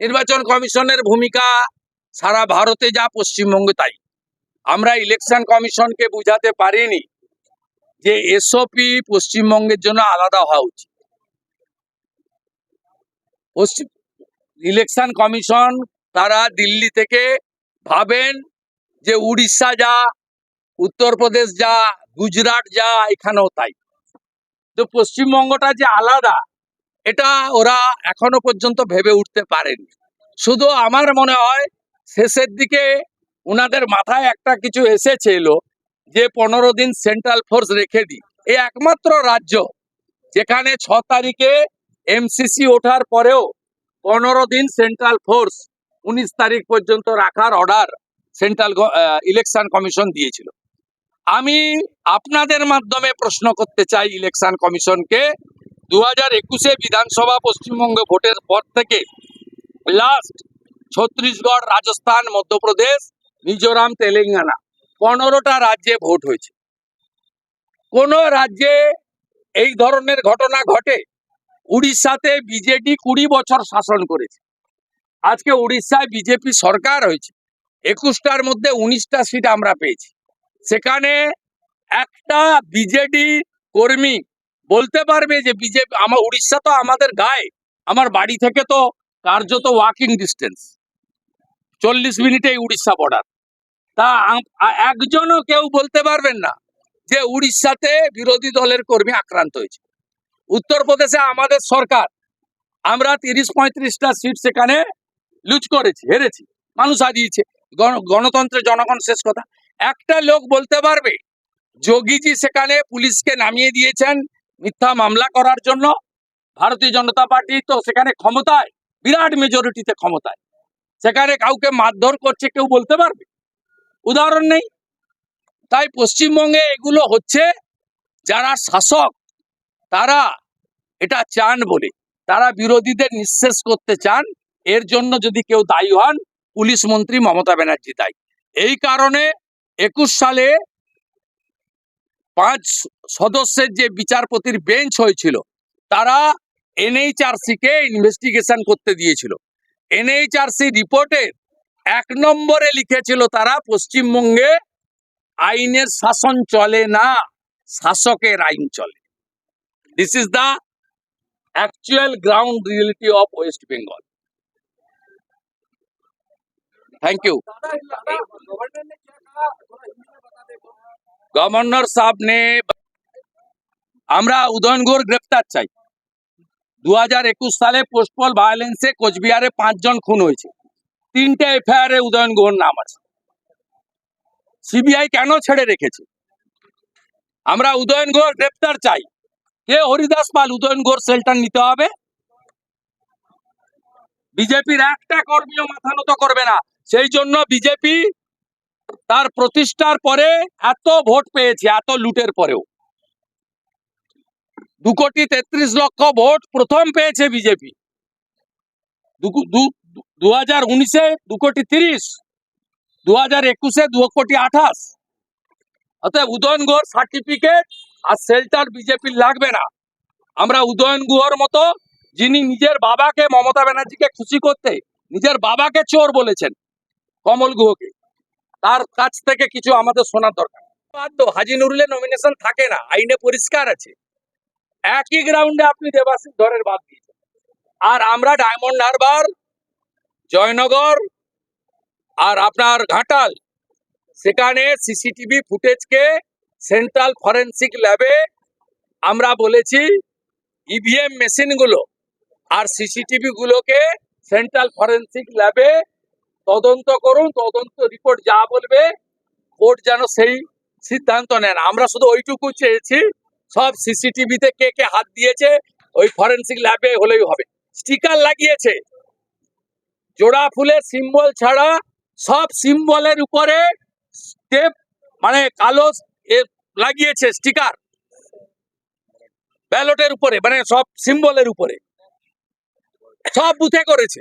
নির্বাচন কমিশনের ভূমিকা সারা ভারতে যা পশ্চিমবঙ্গে তাই। আমরা ইলেকশন কমিশনকে বুঝাতে পারিনি যে এসওপি পশ্চিমবঙ্গের জন্য আলাদা হওয়া উচিত। ইলেকশন কমিশন তারা দিল্লি থেকে ভাবেন যে উড়িষ্যা যা, উত্তরপ্রদেশ যা, গুজরাট যা, এখানেও তাই। তো পশ্চিমবঙ্গটা যে আলাদা এটা ওরা এখনও পর্যন্ত ভেবে উঠতে পারেনি। শুধু আমার মনে হয় শেষের দিকে ওনাদের মাথায় একটা কিছু এসেছিল যে পনেরো দিন সেন্ট্রাল ফোর্স রেখে দিই। এ একমাত্র রাজ্য যেখানে ছ তারিখে এমসিসি ওঠার পরেও পনেরো দিন সেন্ট্রাল ফোর্স উনিশ তারিখ পর্যন্ত রাখার অর্ডার সেন্ট্রাল ইলেকশন কমিশন দিয়েছিল। আমি আপনাদের মাধ্যমে প্রশ্ন করতে চাই ইলেকশন কমিশনকে দু হাজার একুশে বিধানসভা পশ্চিমবঙ্গ ভোটের পর থেকে লাস্ট ছত্তিশগড় রাজস্থান, মধ্যপ্রদেশ, মিজোরাম, তেলেঙ্গানা পনেরোটা রাজ্যে ভোট হয়েছে। কোন রাজ্যে এই ধরনের ঘটনা ঘটে? উড়িষ্যাতে বিজেডি কুড়ি বছর শাসন করেছে। আজকে উড়িষ্যায় বিজেপি সরকার হয়েছে। একুশটার মধ্যে উনিশটা সিট আমরা পেয়েছি। সেখানে একটা বিজেডি কর্মী বলতে পারবে যে বিজেপি আমার উড়িষ্যা তো আমাদের গায়ে। আমার বাড়ি থেকে তো কার্যত ওয়াকিং ডিস্টেন্স চল্লিশ মিনিটেই উড়িষ্যা বর্ডার তা একজনও কেউ বলতে পারবেন না যে উড়িষ্যাতে বিরোধী দলের কর্মী আক্রান্ত হয়েছে। উত্তরপ্রদেশে আমাদের সরকার, আমরা তিরিশ পঁয়ত্রিশটা সিট সেখানে লুজ করেছি, হেরেছি, মানুষ হারিয়েছে। গণ- গণতন্ত্রের জনগণ শেষ কথা। একটা লোক বলতে পারবে, যোগীজি সেখানে পুলিশকে নামিয়ে দিয়েছেন মিথ্যা মামলা করার জন্য ভারতীয় জনতা পার্টি তো সেখানে ক্ষমতায়, বিরাট মেজরিটিতে ক্ষমতায়। সেখানে কাউকে মারধর করছে কেউ বলতে পারবে? উদাহরণ নেই। তাই পশ্চিমবঙ্গে এগুলো হচ্ছে যারা শাসক, তারা এটা চান বলে। তারা বিরোধীদের নিঃশেষ করতে চান। এর জন্য যদি কেউ দায়ী হন, পুলিশ মন্ত্রী মমতা ব্যানার্জি দায়ী। এই কারণে একুশ সালে পাঁচ সদস্যের যে বিচারপতির বেঞ্চ হয়েছিল, তারা এনএইচআরসিকে ইনভেস্টিগেশন করতে দিয়েছিল। এনএইচআরসি রিপোর্টের এক নম্বরে লিখেছিল তারা, পশ্চিমবঙ্গে আইনের শাসন চলে না, শাসকের আইন চলে। This is the actual ground reality of West Bengal thank you governor সাহেব ने আমরা উদয়নগর গ্রেপ্তার চাই। দু হাজার একুশ সালে পোস্টপল ভায়োলেন্সে কোচবিহারে পাঁচজন খুন হয়েছে। তিনটে এফআইআর উদয়নগর নাম আছে। সিবিআই কেন ছেড়ে রেখেছে? আমরা উদয়নগর গ্রেপ্তার চাই। কে হরিদাস পাল উদয়নগর সেলটার নিতে হবে? বিজেপির একটা কর্মীও মাথা নত করবে না। সেই জন্য বিজেপি তার প্রতিষ্ঠার পরে এত ভোট পেয়েছে, এত লুটের পরেও। দু কোটি তেত্রিশ লক্ষ ভোট প্রথম পেয়েছে বিজেপি। দু হাজার উনিশে দু কোটি তিরিশ, দু হাজার একুশে দু কোটি আঠাশ। অতএব উদয়ন গুহর সার্টিফিকেট আর সেল্টার বিজেপির লাগবে না। আমরা উদয়ন গুহর মতো, যিনি নিজের বাবাকে মমতা ব্যানার্জিকে খুশি করতে, নিজের বাবাকে চোর বলেছেন, কমল গুহকে। তার কাছ থেকে কিছু আমাদের শোনার দরকার বাধ্য হাজি নুরুলের নমিনেশন থাকে না, আইনে পরিষ্কার আছে। একই গ্রাউন্ডে আপনি দেবাশিস ধরের বাদ দিয়েছেন। আর আমরা ডায়মন্ড হারবার, জয়নগর আর আপনার ঘাটাল, সেখানে সিসিটিভি ফুটেজকে সেন্ট্রাল ফরেন্সিক ল্যাবে আমরা বলেছি ইভিএম মেশিনগুলো আর সিসিটিভি গুলোকে সেন্ট্রাল ফরেন্সিক ল্যাবে তদন্ত করুন, তদন্ত রিপোর্ট যা বলবে কোর্ট যেন সেই সিদ্ধান্ত নেন। আমরা শুধু ওইটুকু চেয়েছি, সব সিসিটিভিতে কে কে হাত দিয়েছে, ওই ফরেন্সিক ল্যাবে হলেই হবে। স্টিকার লাগিয়েছে। জোড়া ফুলের সিম্বল ছাড়া সব সিম্বলের উপরে স্টেপ মানে কালো লাগিয়েছে স্টিকার ব্যালটের উপরে মানে সব সিম্বলের উপরে। সব বুথে করেছে।